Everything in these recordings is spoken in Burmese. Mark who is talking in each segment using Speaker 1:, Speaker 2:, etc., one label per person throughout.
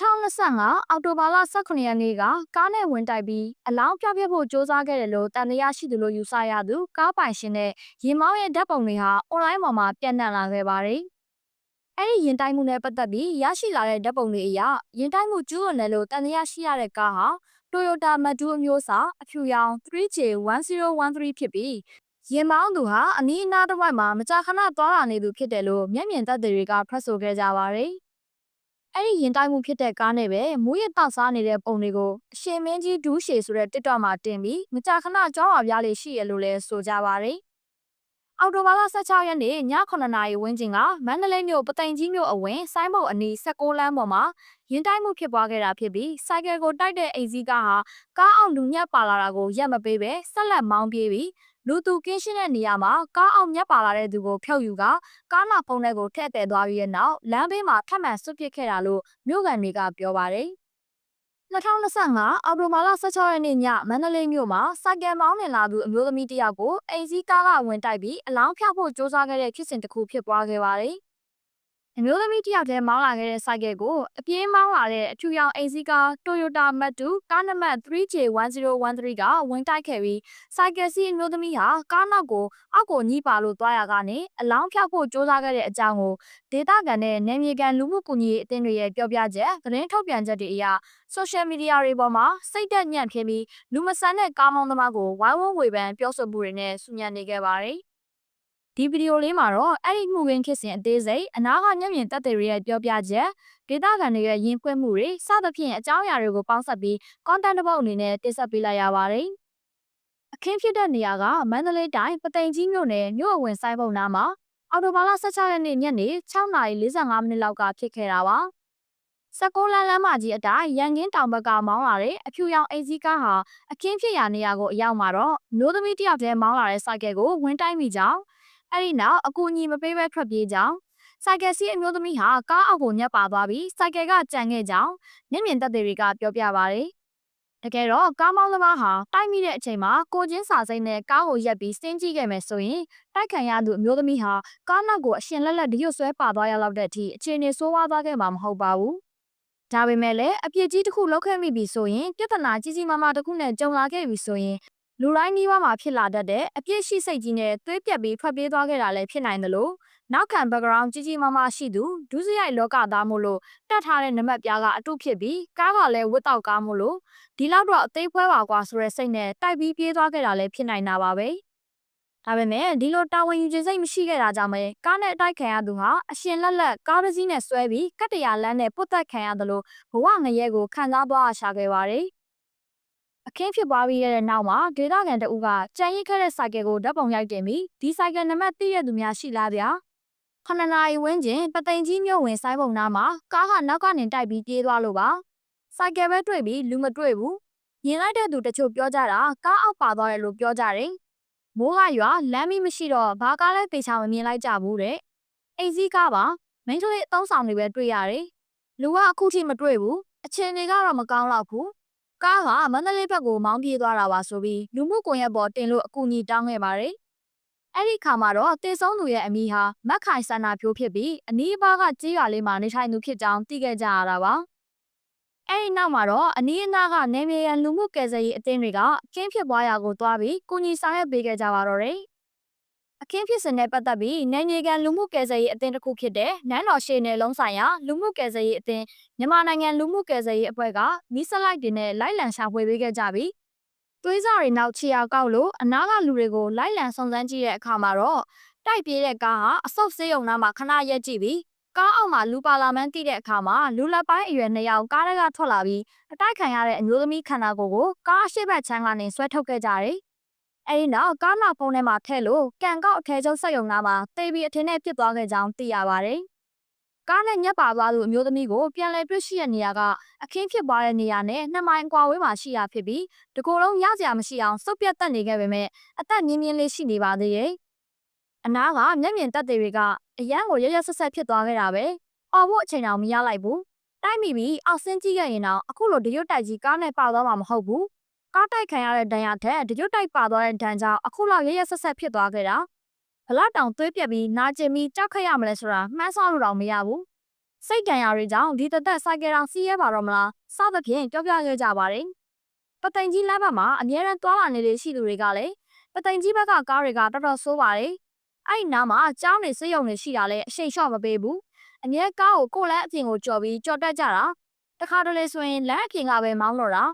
Speaker 1: 2025အောက်တိုဘာလ18ရက်နေ့ကကားနဲ့ဝင်တိုက်ပြီးအလောင်းပြပြဖို့စ조사ခဲ့တယ်လို့တန်တရားရှိသူလို့ယူဆရသူကားပိုင်ရှင်နဲ့ရင်မောင်းရဲ့ဓာတ်ပုံတွေဟာအွန်လိုင်းပေါ်မှာပြန့်နှံ့လာခဲ့ပါတယ်။အဲ့ဒီရင်တိုက်မှုနဲ့ပတ်သက်ပြီးရရှိလာတဲ့ဓာတ်ပုံတွေအရရင်တိုက်မှုကျူးလွန်တယ်လို့တန်တရားရှိရတဲ့ကားဟာ Toyota Mattu အမျိုးအစားအဖြူရောင် 3J1013 ဖြစ်ပြီးရင်မောင်းသူဟာအနီးအနားတစ်ဝိုက်မှာမကြာခဏသွားလာနေသူဖြစ်တယ်လို့မျက်မြင်သက်သေတွေကထွက်ဆိုခဲ့ကြပါတယ်။ အဲ့ဒီရင်တိုက်မှုဖြစ်တဲ့ကားနဲ့ပဲမူးရတောက်စားနေတဲ့ပုံတွေကိုအရှင်မင်းကြီးဒူးရှည်ဆိုတဲ့ TikTok မှာတင်ပြီးမကြာခဏကြောင်းပါပြားလေးရှိရလို့လည်းဆိုကြပါတယ်။အော်တိုဘာလ16ရက်နေ့ည9နာရီဝန်းကျင်ကမန္တလေးမြို့ပသိမ်ကြီးမြို့အဝင်ဆိုင်းဘုတ်အနီး16လမ်းပေါ်မှာရင်တိုက်မှုဖြစ်ပွားခဲ့တာဖြစ်ပြီးစိုက်ကယ်ကိုတိုက်တဲ့အိမ်စီးကားဟာကားအောင်လူညက်ပါလာတာကိုရက်မပေးပဲဆက်လက်မောင်းပြေးပြီး လူသူကင်းရှင်းတဲ့နေရာမှာကားအောင်မြတ်ပါလာတဲ့သူကိုဖျောက်ယူကကားနာဖုံးထဲကိုထည့်တဲ့သွားပြီးတဲ့နောက်လမ်းဘေးမှာထပ်မံဆွတ်ပစ်ခဲ့တာလို့မြို့ကန်တွေကပြောပါတယ်2025အောက်တိုဘာလ16ရက်နေ့ညမန္တလေးမြို့မှာစိုက်ကယ်မောင်းနေလာသူအမျိုးသမီးတစ်ယောက်ကိုအိမ်စီးကားကဝင်တိုက်ပြီးအလောင်းဖျောက်ဖို့စ조사ခဲ့တဲ့ဖြစ်စဉ်တစ်ခုဖြစ်ပွားခဲ့ပါတယ် အမျိုးသမီးတစ်ယောက်တည်းမောင်းလာခဲ့တဲ့စိုက်ကယ်ကိုအပြေးမောင်းလာတဲ့အထူရောင်အိမ်စီးကား Toyota Mattu ကားနံပါတ် 3J1013 ကဝင်တိုက်ခဲ့ပြီးစိုက်ကယ်စီးအမျိုးသမီးဟာကားနောက်ကိုအောက်ကိုညှိပါလို့သွားရကနေအလောင်းဖြောက်ဖို့စ조사ခဲ့တဲ့အကြောင်းကိုဒေတာကန်နဲ့နယ်မြေကန်လူမှုကူညီရေးအသင်းတွေရဲ့ပြောပြချက်သတင်းထုတ်ပြန်ချက်တွေအရ social media တွေပေါ်မှာစိတ်သက်ညံ့ဖြစ်ပြီးလူမဆန်တဲ့ကားမောင်းသမားကိုဝိုင်းဝန်းဝေဖန်ပြောဆိုမှုတွေနဲ့ဆူညံနေခဲ့ပါတယ် ဒီဗီဒီယိုလေးမှာတော့အဲ့ဒီမှုရင်းဖြစ်စဉ်အသေးစိတ်အနာကမျက်မြင်သက်သေတွေရဲ့ပြောပြချက်ဒေတာကန်တွေရဲ့ယဉ်ဖွင့်မှုတွေစသဖြင့်အကြောင်းအရာတွေကိုပေါင်းစပ်ပြီး content တစ်ပုဒ်အနေနဲ့တင်ဆက်ပေးလိုက်ရပါတယ်။အခင်းဖြစ်တဲ့နေရာကမန္တလေးတိုင်းပသိမ်ကြီးမြို့နယ်မြို့အဝင်ဆိုင်ပုံနားမှာအော်တိုဘာလ16ရက်နေ့ညနေ6:45မိနစ်လောက်ကဖြစ်ခဲ့တာပါ။စကောလန်လမ်းမကြီးအတိုင်းရန်ကင်းတောင်ဘက်ကမောင်းလာတဲ့အဖြူရောင်အိမ်စီးကားဟာအခင်းဖြစ်ရာနေရာကိုအရောက်မှာတော့မျိုးသမီးတယောက်တည်းမောင်းလာတဲ့စိုက်ကယ်ကိုဝင်တိုက်မိကြောင်း အဲ့ဒီနောက်အကူအညီမပေးဘဲထွက်ပြေးကြောင်းစိုက်ကယ်စီးအမျိုးသမီးဟာကားအောက်ကိုညက်ပါသွားပြီးစိုက်ကယ်ကကြံခဲ့ကြောင်းမျက်မြင်သက်သေတွေကပြောပြပါရယ်တကယ်တော့ကားမောင်းသမားဟာတိုက်မိတဲ့အချိန်မှာကိုချင်းစာစိမ့်နဲ့ကားကိုရက်ပြီးစင်းကြည့်ခဲ့မယ်ဆိုရင်တိုက်ခံရသူအမျိုးသမီးဟာကားနောက်ကိုအရှင်လက်လက်ဒရွတ်ဆွဲပါသွားရလောက်တဲ့အထိအခြေအနေဆိုးဝါးသွားခဲ့မှာမဟုတ်ပါဘူး။ဒါပေမဲ့လည်းအပြစ်ကြီးတစ်ခုလောက်ခဲ့မိပြီဆိုရင်ပြဿနာကြီးကြီးမားမားတစ်ခုနဲ့ကြုံလာခဲ့ပြီဆိုရင် လူတိုင်းနီးပါးမှာဖြစ်လာတတ်တဲ့အပြစ်ရှိစိတ်ကြီးနဲ့သွေးပြက်ပြီးထွက်ပြေးသွားခဲ့တာလည်းဖြစ်နိုင်တယ်လို့နောက်ခံ background ကြီးကြီးမားမားရှိသူဒုစရိုက်လောကသားမို့လို့တတ်ထားတဲ့နမက်ပြားကအတုဖြစ်ပြီးကားကလည်းဝတ်တောက်ကားမို့လို့ဒီလောက်တော့အသေးဖွဲပါကွာဆိုတဲ့စိတ်နဲ့တိုက်ပြီးပြေးသွားခဲ့တာလည်းဖြစ်နိုင်တာပါပဲဒါပေမဲ့ဒီလိုတာဝန်ယူခြင်းစိတ်မရှိခဲ့တာကြောင့်ပဲကားနဲ့အတိုက်ခံရသူဟာအရှင်လက်လက်ကားတစ်စီးနဲ့ဆွဲပြီးကတ္တရာလမ်းနဲ့ပုတ်တက်ခံရတယ်လို့ဘဝငရဲကိုခံစားသွားရှာခဲ့ပါတယ် အခင်းဖြစ်ပွားပြီးတဲ့နောက်မှာဒေတာကန်တအူးကကြံရိတ်ခဲ့တဲ့စိုက်ကယ်ကိုဓာတ်ပုံရိုက်တင်ပြီးဒီစိုက်ကယ်နံပါတ်သိရသူများရှိလားဗျာခဏနာရီဝန်းကျင်ပသိမ်ကြီးမြို့ဝင်ဆိုင်ပုံနားမှာကားကနောက်ကနေတိုက်ပြီးပြေးသွားလို့ပါစိုက်ကယ်ပဲတွေ့ပြီးလူမတွေ့ဘူးမြင်လိုက်တဲ့သူတချို့ပြောကြတာကားအောက်ပါသွားတယ်လို့ပြောကြတယ်မိုးကရွာလမ်းမီးမရှိတော့ဘာကားလဲပေချာမမြင်လိုက်ကြဘူးတဲ့အိမ်စည်းကားပါမင်းကလေးအသုံးဆောင်တွေပဲတွေ့ရတယ်လူကအခုထိမတွေ့ဘူးအချင်းတွေကတော့မကောင်းတော့ဘူး ကားကမန္တလေးဘက်ကိုမောင်းပြေးသွားတာပါဆိုပြီးလူမှုကွန်ရက်ပေါ်တင်လို့အကူအညီတောင်းခဲ့ပါတယ်။အဲ့ဒီခါမှာတော့တေဆုံးသူရဲ့အမိဟာမက်ခိုင်ဆန္နာဖြိုးဖြစ်ပြီးအနီးအပါးကကြေးရွာလေးမှာနေထိုင်သူဖြစ်ကြောင်းသိခဲ့ကြရတာပါ။အဲ့ဒီနောက်မှာတော့အနီးအနားကနေမြေရန်လူမှုကယ်ဆယ်ရေးအသင်းတွေကကင်းဖြစ်ပွားရာကိုတွားပြီးကူညီဆောင်ရွက်ပေးခဲ့ကြပါတော့တယ်။ အခင်းဖြစ်စဉ်နဲ့ပတ်သက်ပြီးနိုင်မြေကန်လူမှုကယ်ဆယ်ရေးအသင်းတစ်ခုဖြစ်တဲ့နန်းတော်ရှေနယ်လုံးဆိုင်ရာလူမှုကယ်ဆယ်ရေးအသင်းမြန်မာနိုင်ငံလူမှုကယ်ဆယ်ရေးအဖွဲ့ကမီးစလိုက်တွေနဲ့လိုက်လံရှာဖွေပေးခဲ့ကြပြီးသွေးစားတွေနောက်ခြေအောင်ကောက်လို့အနားကလူတွေကိုလိုက်လံစုံစမ်းကြည့်တဲ့အခါမှာတော့တိုက်ပြေးတဲ့ကားဟာအဆုတ်ဆေးရုံနားမှာခဏရက်ကြည့်ပြီးကားအောက်မှာလူပါလာမှန်းသိတဲ့အခါမှာလူလက်ပိုင်းအရွယ်နှစ်ယောက်ကားထဲကထွက်လာပြီးအတိုက်ခံရတဲ့အမျိုးသမီးခန္ဓာကိုယ်ကိုကားအရှိတ်ဘက်ချမ်းကနေဆွဲထုတ်ခဲ့ကြတယ် အဲဒီနောက်ကားနောက်ဖုံးထဲမှာထည့်လို့ကန်ကောက်အထည်ချုပ်စက်ရုံနာမှာတေးပြီးအထင်းနဲ့ပြစ်သွားခဲ့ကြောင်းသိရပါတယ်။ကားနဲ့ညက်ပါသွားသူအမျိုးသမီးကိုပြန်လည်တွေ့ရှိတဲ့နေရာကအခင်းဖြစ်ပွားတဲ့နေရာနဲ့နှစ်မိုင်အကွာဝေးမှာရှိရဖြစ်ပြီးတကိုယ်လုံးရစရာမရှိအောင်စုပ်ပြတ်တက်နေခဲ့ပေမဲ့အသက်မြင်းမြင်းလေးရှိနေပါသေးရဲ့။အနားကမျက်မြင်တက်တွေကအရန်ကိုရရဆက်ဆက်ဖြစ်သွားခဲ့တာပဲ။အော်ဖို့အချိန်တောင်မရလိုက်ဘူး။တိုက်မိပြီးအောက်ဆင်းကြည့်ခဲ့ရင်တော့အခုလိုတရွတ်တိုက်ကြီးကားနဲ့ပါသွားမှာမဟုတ်ဘူး ကားတိုက်ခံရတဲ့ဒဏ်ရာထက်တရွတ်တိုက်ပါသွားတဲ့ဒဏ်ကြောင့်အခုလောက်ရရဆက်ဆက်ဖြစ်သွားခဲ့တာဘလောက်တောင်သွေးပြက်ပြီးနာကျင်ပြီးကြောက်ခရရမလဲဆိုတာမှန်းဆလို့တော့မရဘူးစိတ်တန်ရာတွေကြောင့်ဒီတသက်ဆိုင်ကယ်တော်စီးရဲပါတော့မလားစသဖြင့်ပြောပြခဲ့ကြပါတယ်ပသိမ်ကြီးလမ်းဘက်မှာအများရန်သွားလာနေတဲ့ရှိသူတွေကလည်းပသိမ်ကြီးဘက်ကကားတွေကတော်တော်ဆိုးပါတယ်အဲ့ဒီနားမှာကြောင်းနေစိတ်ယုံနေရှိတာလဲအရှိန်လျှော့မပေးဘူးအမြဲကားကိုကိုယ်လည်းအပြင်ကိုကြော်ပြီးကြော်တက်ကြတာတခါတလေဆိုရင်လမ်းအပြင်ကပဲမောင်းတော့တာ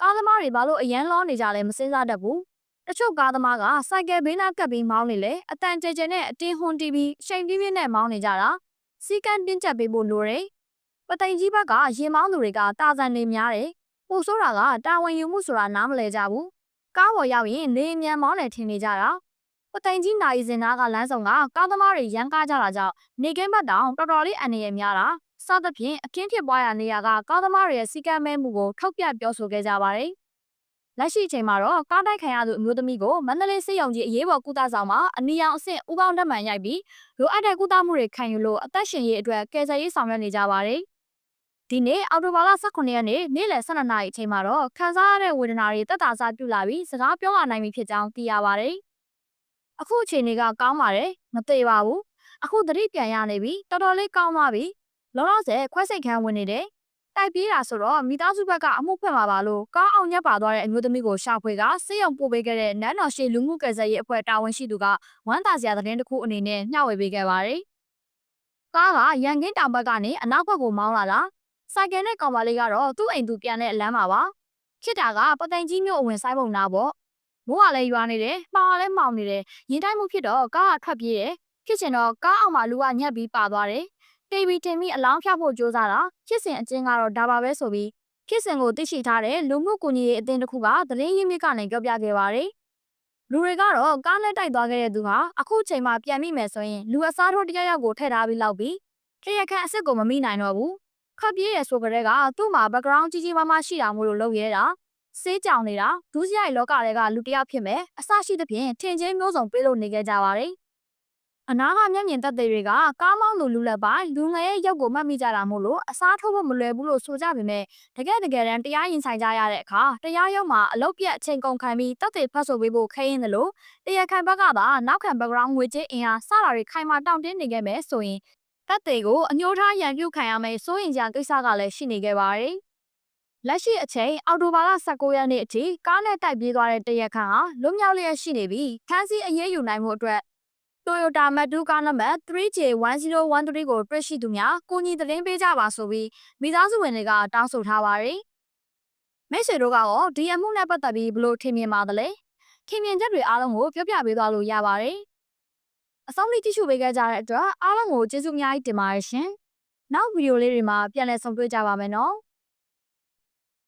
Speaker 1: ကားသမားတွေဘာလို့အရန်လောနေကြလဲမစင်စားတတ်ဘူးတချို့ကားသမားကစိုက်ကယ်ဘေးနားကပ်ပြီးမောင်းနေလေအတန်ကြဲကြဲနဲ့အတင်းဟွန်တီးပြီးရှိန်ပြင်းပြင်းနဲ့မောင်းနေကြတာစီကန်းတင်းကျပ်ပေးဖို့လိုတယ်ပသိမ်ကြီးဘက်ကရင်မောင်းသူတွေကတာဇန်နေများတယ်ပို့ဆိုးတာကတာဝန်ယူမှုဆိုတာနားမလဲကြဘူးကားပေါ်ရောက်ရင်နေအမြန်မောင်းနေထင်နေကြတာပသိမ်ကြီးနိုင်စင်နာကလမ်းဆောင်ကကားသမားတွေရန်ကားကြတာကြောင့်နေကင်းဘက်တောင်တော်တော်လေးအန္တရာယ်များတာ စသဖြင့်အခင်းဖြစ်ပွားရာနေရာကကားသမားတွေရဲ့စီကံမဲမှုကိုထုတ်ပြပြောဆိုခဲ့ကြပါတယ်လက်ရှိအချိန်မှာတော့ကားတိုက်ခံရသူအမျိုးသမီးကိုမန္တလေးစစ်ရုံကြီးအရေးပေါ်ကုသဆောင်မှာအနီရောင်အဆင့်ဥပေါင်းဓာတ်မှန်ရိုက်ပြီးလိုအပ်တဲ့ကုသမှုတွေခံယူလို့အသက်ရှင်ရေးအတွက်ကယ်ဆယ်ရေးဆောင်ရွက်နေကြပါတယ်။ဒီနေ့အော်တိုဘာလ18ရက်နေ့နေ့လယ်12နာရီအချိန်မှာတော့ခံစားရတဲ့ဝေဒနာတွေတက်တာစားပြုလာပြီးစကားပြောလာနိုင်ပြီဖြစ်ကြောင်းသိရပါတယ်။အခုအချိန်တွေကကောင်းပါတယ်မသေးပါဘူး။အခုသတိပြန်ရနေပြီတော်တော်လေးကောင်းသွားပြီ။ လောလောဆယ်ခွဲစိတ်ခန်းဝင်နေတယ်တိုက်ပြေးတာဆိုတော့မိသားစုဘက်ကအမှုဖွင့်မှာပါလို့ကားအောင်ညက်ပါသွားတဲ့အမျိုးသမီးကိုရှာဖွေကစေယုံပို့ပေးခဲ့တဲ့နန်းတော်ရှိလူမှုကယ်ဆယ်ရေးအဖွဲ့တာဝန်ရှိသူကဝမ်းသာစရာသတင်းတစ်ခုအနေနဲ့မျှဝေပေးခဲ့ပါတယ်။ကားကရန်ကင်းတောင်ဘက်ကနေအနောက်ဘက်ကိုမောင်းလာတာစိုက်ကယ်နဲ့ကောင်မလေးကတော့သူ့အိမ်သူပြန်တဲ့အလမ်းမှာပါ။ခစ်တာကပသိမ်ကြီးမျိုးအဝင်ဆိုင်ပုံနာပေါ့။မိုးကလည်းရွာနေတယ်၊မှောင်ကလည်းမှောင်နေတယ်။ရင်တိုက်မှုဖြစ်တော့ကားကထွက်ပြေးတယ်။ဖြစ်ချင်တော့ကားအောင်မှာလူကညက်ပြီးပါသွားတယ် တေဗီတင်ပြီးအလောင်းဖြောက်ဖို့ကြိုးစားတာဖြစ်စဉ်အကျဉ်းကတော့ဒါပါပဲဆိုပြီးဖြစ်စဉ်ကိုသိရှိထားတဲ့လူမှုကူညီရေးအသင်းတစ်ခုကသတင်းရင်းမြစ်ကနေကြောပြခဲ့ပါတယ်။လူတွေကတော့ကားနဲ့တိုက်သွားခဲ့တဲ့သူဟာအခုချိန်မှပြန်မိမယ်ဆိုရင်လူအစားထိုးတရားရောက်ကိုထည့်ထားပြီးလောက်ပြီးခရခန့်အစ်စ်ကိုမမိနိုင်တော့ဘူး။ခပ်ပြေးရဆိုကြတဲ့ကသူ့မှာ background ကြီးကြီးမားမားရှိတာမို့လို့လုပ်ရဲတာစေးကြောင်နေတာဒုစရိုက်လောကတွေကလူတစ်ယောက်ဖြစ်မယ်အစရှိသဖြင့်ထင်ချင်းမျိုးစုံပြေးလို့နေခဲ့ကြပါတယ်။ အနာကမျက်မြင်သက်သေတွေကကားမောင်းသူလူလက်ပိုင်းလူငယ်ရဲ့ရုပ်ကိုမှတ်မိကြတာမို့လို့အစားထိုးဖို့မလွယ်ဘူးလို့ဆိုကြပေမဲ့တကယ်တကယ်တမ်းတရားရင်ဆိုင်ကြရတဲ့အခါတရားရုံးမှာအလုတ်ပြတ်အချိန်ကုန်ခံပြီးသက်သေဖတ်ဆိုပေးဖို့ခဲရင်တယ်လို့တရားခံဘက်ကသာနောက်ခံ background ငွေကြေးအင်အားစတာတွေခိုင်မာတောင့်တင်းနေခဲ့မယ်ဆိုရင်သက်သေကိုအညှိုးထားရန်ပြုခံရမယ်စိုးရင်ကြကိစ္စကလည်းရှိနေခဲ့ပါတယ်လက်ရှိအချိန်အော်တိုဘာလ19ရက်နေ့အထိကားနဲ့တိုက်ပြေးသွားတဲ့တရက်ခန့်ဟာလွတ်မြောက်လျက်ရှိနေပြီးခန်းစည်းအရေးယူနိုင်မှုအတွက် Toyota Mattu ကားနံပါတ် 3J1013 ကိုတွေ့ရှိသူများကိုညီသတင်းပေးကြပါဆိုပြီးမိသားစုဝင်တွေကတောင်းဆိုထားပါတယ်။မိတ်ဆွေတို့ကရောဒီအမှုနဲ့ပတ်သက်ပြီးဘလို့ထင်မြင်ပါသလဲ။ထင်မြင်ချက်တွေအားလုံးကိုပြောပြပေးသွားလို့ရပါတယ်။အဆုံးလေးကြည့်ရှုပေးခဲ့ကြတဲ့အတွက်အားလုံးကိုကျေးဇူးအများကြီးတင်ပါတယ်ရှင်။နောက်ဗီဒီယိုလေးတွေမှာပြန်လည်ဆုံတွေ့ကြပါမယ်နော်။